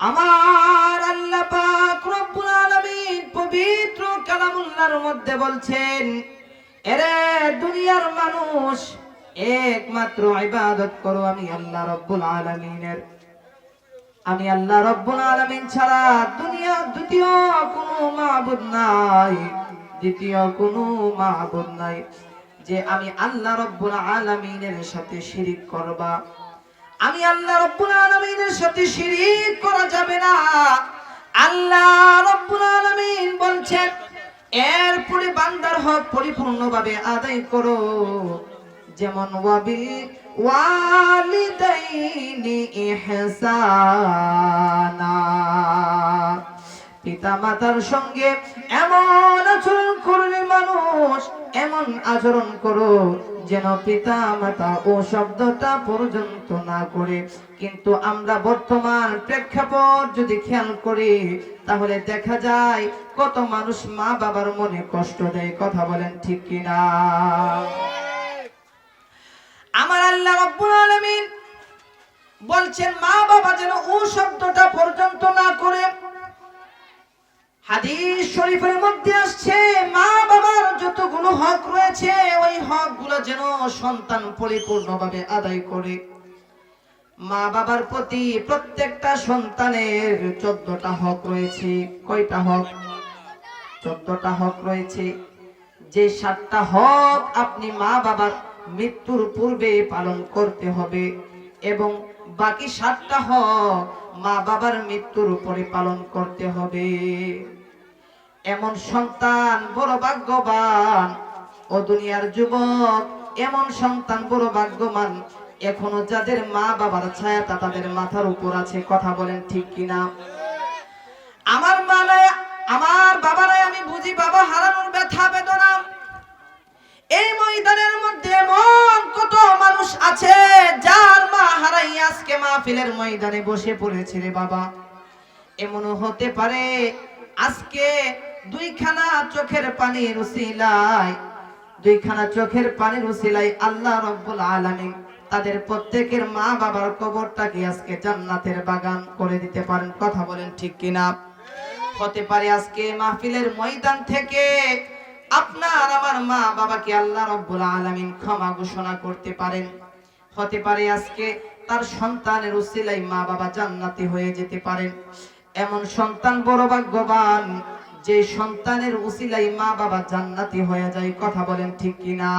আমার আল্লাহ রব্বুল আলামিন পবিত্র কালামুল্লাহর মধ্যে বলছেন, এরে দুনিয়ার মানুষ, একমাত্র ইবাদত করো আমি আল্লাহ রব্বুল আলামিনের। আমি আল্লাহ রব্বুল আলামিন ছাড়া দুনিয়া দ্বিতীয় কোনো মাবুদ নাই, দ্বিতীয় কোনো মাবুদ নাই। যে আমি আল্লাহ রব্বুল আলামিনের সাথে শিরিক করবা আমি আল্লাহ রব্বুল আলামিনের সাথে শিরিক করা যাবে না। আল্লাহ রব্বুল আলামিন বলছেন, এরপরে বান্দার হক পরিপূর্ণভাবে আদায় করো। যেমন ওয়াবিল ওয়ালিদাইনি ইহসানা। পিতা মাতার সঙ্গে এমন আচরণ করলে মানুষ এমন আচরণ করো যেন পিতা মাতা ও শব্দটা পর্যন্ত না করে। কিন্তু আমরা বর্তমান প্রেক্ষাপট যদি খেয়াল করি, তাহলে দেখা যায় কত মানুষ মা বাবার মনে কষ্ট দেয়। কথা বলেন ঠিক কিনা? আমার আল্লাহ রব্বুল আলামিন বলছেন মা বাবা যেন ও শব্দটা পর্যন্ত না করে। হাদিস শরীফের মধ্যে আসছে যেন সন্তান পরিপূর্ণভাবে আদায় করে। মা বাবার প্রতি প্রত্যেকটা সন্তানের চোদ্দটা হক রয়েছে। কয়টা হক? চোদ্দটা হক রয়েছে। যে সাতটা হক আপনি মা বাবার মৃত্যুর পূর্বে পালন করতে হবে এবং বাকি সাতটা হক মা বাবার মৃত্যুর উপরে পালন করতে হবে। এমন সন্তান বড় ভাগ্যবান ও দুনিয়ার যুবক, এমন সন্তান বড় ভাগ্যবান এখনও যাদের মা বাবার ছায়াটা তাদের মাথার উপর আছে, কথা বলেন ঠিক কিনা? আমার আমার বাবারাই আমি বুঝি বাবা হারানোর ব্যথা, বেদনা। এই ময়দানের মধ্যে এমন কত মানুষ আছে, যার মা হারাই আজকে মাহফিলের ময়দানে বসে পড়েছে রে বাবা। এমনও হতে পারে আজকে দুইখানা চোখের পানির উসিলায় দুইখানা চোখের পানির উসিলায় আল্লাহ রব্বুল আলামিন তাদের প্রত্যেকের মা বাবার কবরটাকে আজকে জান্নাতের বাগান করে দিতে পারেন। কথা বলেন ঠিক কিনা? হতে পারে আজকে মাহফিলের ময়দান থেকে আপনার আমার মা বাবাকে আল্লাহ রব্বুল আলামিন ক্ষমা ঘোষণা করতে পারেন। হতে পারে আজকে তার সন্তানের উসিলাই মা বাবা জান্নাতি হয়ে যেতে পারেন। এমন সন্তান বড় ভাগ্যবান যে সন্তানের উসিলাই মা বাবা জান্নাতি হয়ে যায়, কথা বলেন ঠিক কিনা?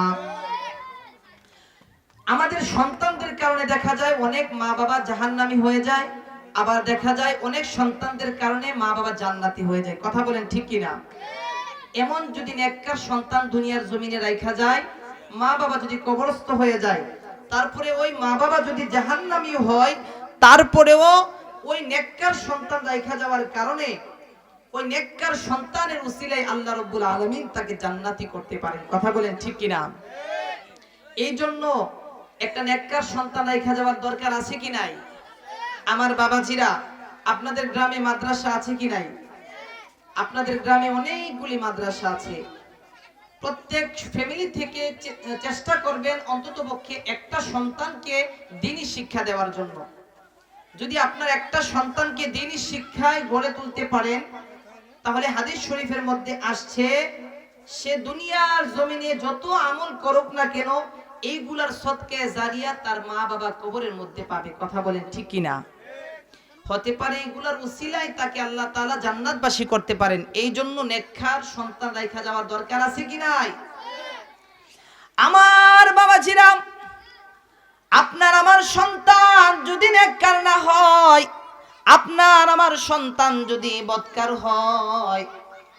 আমাদের সন্তানদের কারণে দেখা যায় অনেক মা বাবা জাহান্নামি হয়ে যায়, আবার দেখা যায় অনেক সন্তানদের কারণে মা বাবা জান্নাতি হয়ে যায়, কথা বলেন ঠিক কিনা? এমন যদি নেককার সন্তান দুনিয়ার জমিনে রাখা যায়, মা বাবা যদি কবরস্থ হয়ে যায়, তারপরে ওই মা বাবা যদি জাহান্নামি হয়, তারপরেও ওই নেককার সন্তান রাখা যাওয়ার কারণে ওই নেককার সন্তানের উসিলায় আল্লাহ রব্বুল আলামিন তাকে জান্নাতি করতে পারেন। কথা বলেন ঠিক কিনা? এই জন্য একটা নেককার সন্তান রেখা যাওয়ার দরকার আছে কি নাই? আমার বাবাজিরা, আপনাদের গ্রামে মাদ্রাসা আছে কি নাই? আপনাদের গ্রামে অনেকগুলি মাদ্রাসা আছে। প্রত্যেক ফ্যামিলি থেকে চেষ্টা করবেন অন্তত পক্ষে একটা সন্তানকে দিনই শিক্ষা দেওয়ার জন্য। যদি আপনার একটা সন্তানকে দিনই শিক্ষায় গড়ে তুলতে পারেন তাহলে হাদিস শরীফের মধ্যে আসছে, সে দুনিয়ার জমিনে যত আমল করুক না কেন, এইগুলার সৎকে জারিয়া তার মা বাবা কবরের মধ্যে পাবে। কথা বলেন ঠিক কিনা? হতে পারে এগুলার উসিলায় তাকে আল্লাহ তাআলা জান্নাতবাসী করতে পারেন। এই জন্য নেকখার সন্তান রাখা যাওয়ার দরকার আছে কি নাই? আমার বাবা জিরাম, আপনার আমার সন্তান যদি নেককার না হয় আপনার আমার সন্তান যদি বৎকার হয়,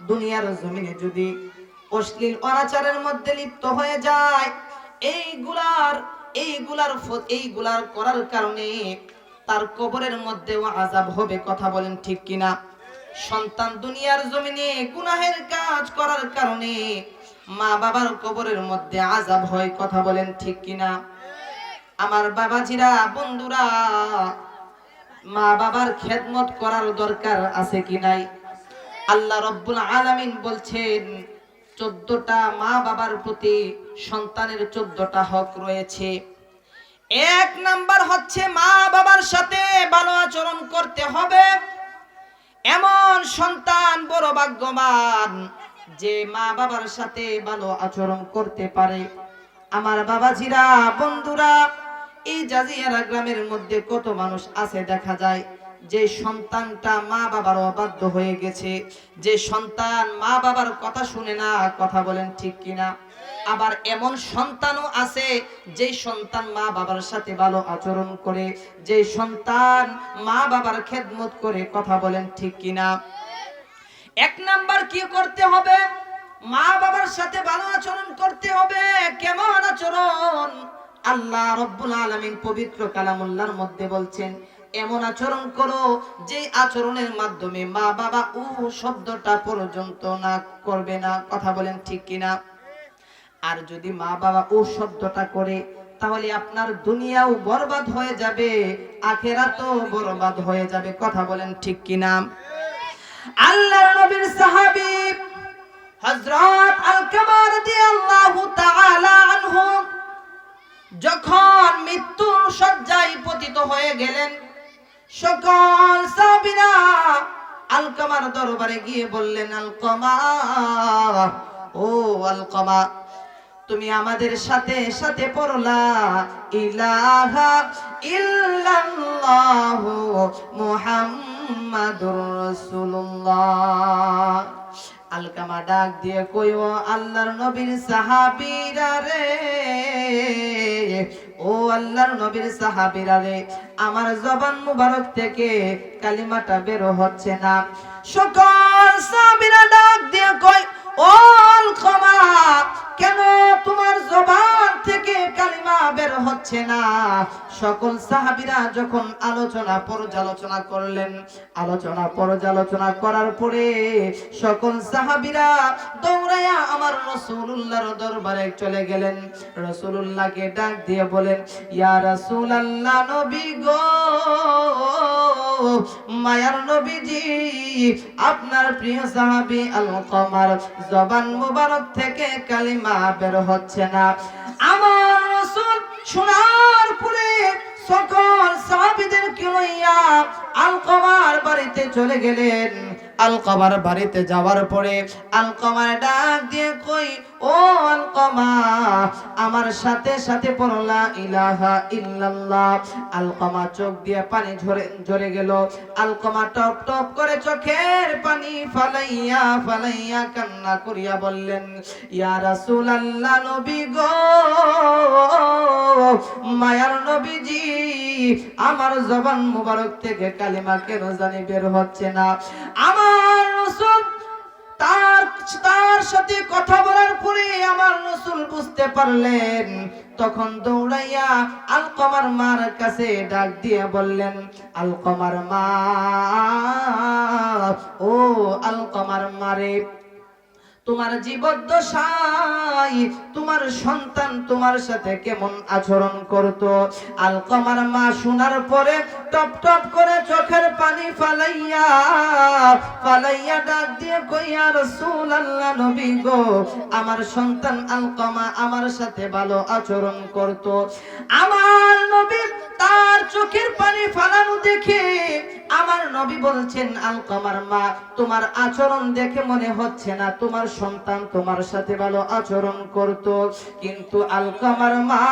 দুনিয়ার জমিনে যদি অশ্লীল অনাচারের মধ্যে লিপ্ত হয়ে যায়, এইগুলার এইগুলার এইগুলার করার কারণে তার কবরের মধ্যেও আজাব হবে কথা বলেন ঠিক কিনা? সন্তান দুনিয়ার জমিনে গুনাহের কাজ করার কারণে মা বাবার কবরের মধ্যে আজাব হয় কথা বলেন ঠিক কিনা? আমার বাবাজিরা, বন্ধুরা মা বাবার খেদমত করার দরকার আছে কি নাই? আল্লাহ রব্বুল আলামিন বলছেন, চোদ্দটা মা বাবার প্রতি সন্তানের চোদ্দটা হক রয়েছে। এক নাম্বার হচ্ছে মা বাবার সাথে ভালো আচরণ করতে হবে। এমন সন্তান বড় ভাগ্যবান যে মা বাবার সাথে ভালো আচরণ করতে পারে। আমার বাবাজিরা, বন্ধুরা এই জাজিয়ারা গ্রামের মধ্যে কত মানুষ আছে দেখা যায়? যে সন্তানটা মা বাবার অবাধ্য হয়ে গেছে, যে সন্তান মা বাবার কথা শুনে না, কথা বলেন ঠিক কিনা? আবার এমন সন্তানও আছে, যে সন্তান মা বাবার সাথে ভালো আচরণ করে, যে সন্তান মা বাবার খেদমত করে কথা বলেন ঠিক কিনা? এক নাম্বার কি করতে হবে? মা বাবার সাথে ভালো আচরণ করতে হবে, কেমন আচরণ? আল্লাহ রব্বুল আলামিন পবিত্র কালামুল্লাহর মধ্যে বলছেন, এমন আচরণ করো যে আচরণের মাধ্যমে মা বাবা উ শব্দটা পর্যন্ত না করবে না। কথা বলেন ঠিক কিনা? আর যদি মা বাবা ও শব্দটা করে, তাহলে আপনার দুনিয়াও বরবাদ হয়ে যাবে, আখেরাতও বরবাদ হয়ে যাবে। কথা বলেন ঠিক কিনা? আল্লাহর নবীর সাহাবী হযরত আল-কামা রাদিয়াল্লাহু তাআলা আনহু যখন মৃত্যুর শয্যায় পতিত হয়ে গেলেন, সকল সাহাবীরা আলকামার দরবারে গিয়ে বললেন, আলকমা, ও আলকমা, তুমি আমাদের সাথে সাথে পড়লা, ইলাহা ইল্লাল্লাহু মুহাম্মাদুর রাসূলুল্লাহ। আলকামা ডাক দিয়ে কইও, আল্লাহর নবীর সাহাবীরা রে, ও আল্লাহর নবীর সাহাবীরা রে, আমার জবান মুবারক থেকে কালিমাটা বের হচ্ছে না। সকল সাহাবীরা ডাক দিয়ে কই ও আলকামা কেন তোমার জবান থেকে কালিমা বের হচ্ছে না? সকল সাহাবীরা যখন আলোচনা পর্যালোচনা করলেন, আলোচনা পর্যালোচনা করার পরে সকল সাহাবীরা দৌড়াইয়া আমার রাসূলুল্লাহর দরবারে চলে গেলেন। রাসূলুল্লাহকে ডাক দিয়ে বলেন, ইয়া রাসূলুল্লাহ নবী গো, মায়ার নবীজি, আপনার প্রিয় সাহাবী আল কমার জবান মুবারক থেকে কালিমা বের হচ্ছে না। আমার রাসূল শোনার পরে সকল সাহাবীদেরকে লইয়া আলকমার বাড়িতে চলে গেলেন। আলকমার বাড়িতে যাওয়ার পরে আলকমার ডাক দিয়ে কই আমার সাথে সাথে পড়লা ইলাহা ইল্লাল্লাহ। আলকমা চোখ দিয়ে পানি ঝরে ঝরে গেল। আলকমা টপ টপ করে চোখের পানি ফালাইয়া ফালাইয়া কান্না করিয়া বললেন, ইয়া রাসূলুল্লাহ নবী গো, মায়ার নবীজি, আমার জবান মুবারক থেকে কালিমা কেন জানি বের হচ্ছে না? আমার বুঝতে পারলেন। তখন দৌড়াইয়া আলকমার মার কাছে ডাক দিয়ে বললেন, আলকমার মা, ও আলকমার মারে তোমার জীবদ্দশায়, তোমার সন্তান তোমার সাথে কেমন আচরণ করত? আলকমার মা শোনার পরে টপ টপ করে চোখের পানি ফালাইয়া ফালাইয়া ডাক দিয়ে কইয়া রসুল আল্লাহ নবী গো, আমার সন্তান আলকমা আমার সাথে ভালো আচরণ করত। আমার নবী তার চোখের নবী বলছেন আলকমার মা, তোমার আচরণ দেখে মনে হচ্ছে না। তোমার সন্তান তোমার সাথে ভালো আচরণ করত। কিন্তু আলকমার মা,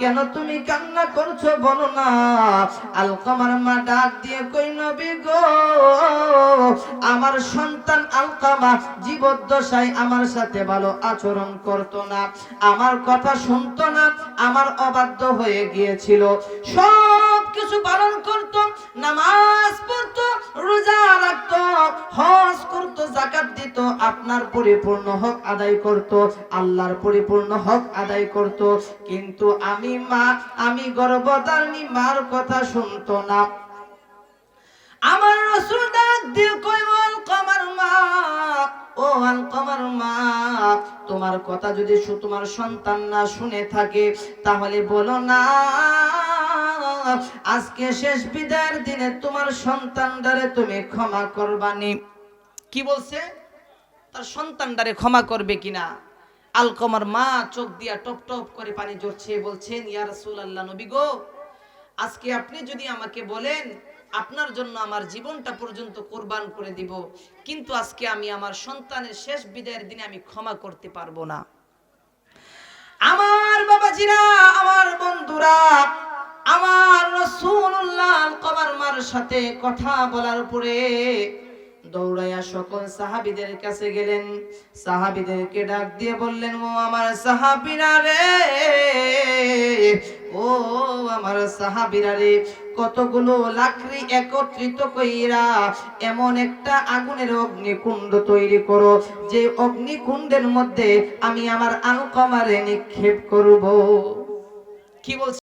কেন তুমি কান্না করছ বলো না? আলকমার মা ডাক দিয়ে কই, নবী গো, আমার সন্তান আলকামা জীবদ্দশায় আমার সাথে ভালো আচরণ করত না। আমার কথা শুনতো না, আমার অবাধ্য হয়ে গিয়েছিল। সব কিছু পালন করত, নামাজ পড়তো, রোজা রাখতো, হজ করতো জাকাত দিত, আপনার পরিপূর্ণ হক আদায় করত, আল্লাহর পরিপূর্ণ হক আদায় করত। কিন্তু আমি মা, আমি গর্ভধারণী, মার কথা শুনতো না। আমার রসুল ডাক দিয়ে কই আল কমার মা, ও আল কমার মা, তোমার কথা যদি তোমার সন্তান না শুনে থাকে, তাহলে বলো না আজকে শেষ বিদায়ের দিনে তোমার সন্তানটারে তুমি ক্ষমা করবানি। কি বলছে? তার সন্তানটারে ক্ষমা করবে কিনা? আলকমার মা চোখ দিয়া টপ টপ করে পানি জড়ছে বলছেন, ইয়া রাসূলুল্লাহ, নবী গো, আজকে আপনি যদি আমাকে বলেন, আপনার জন্য আমার জীবনটা পর্যন্ত কোরবান করে দিব, কিন্তু আজকে আমি আমার সন্তানের শেষ বিদায়ের দিনে আমি ক্ষমা করতে পারব না। আমার বাবাজিরা, আমার বন্ধুরা আমার রসুল্লাহ কবার মার সাথে কথা বলার পরে দৌড়াইয়া সকল সাহাবিদের কাছে গেলেন। সাহাবিদেরকে ডাক দিয়ে বললেন, ও আমার সাহাবিরা রে, ও আমার সাহাবিরা রে, কতগুলো লাকড়ি একত্রিত কইরা এমন একটা আগুনের অগ্নিকুণ্ড তৈরি করো, যে অগ্নিকুণ্ডের মধ্যে আমি আমার আলকমারে নিক্ষেপ করব। কি বলছে?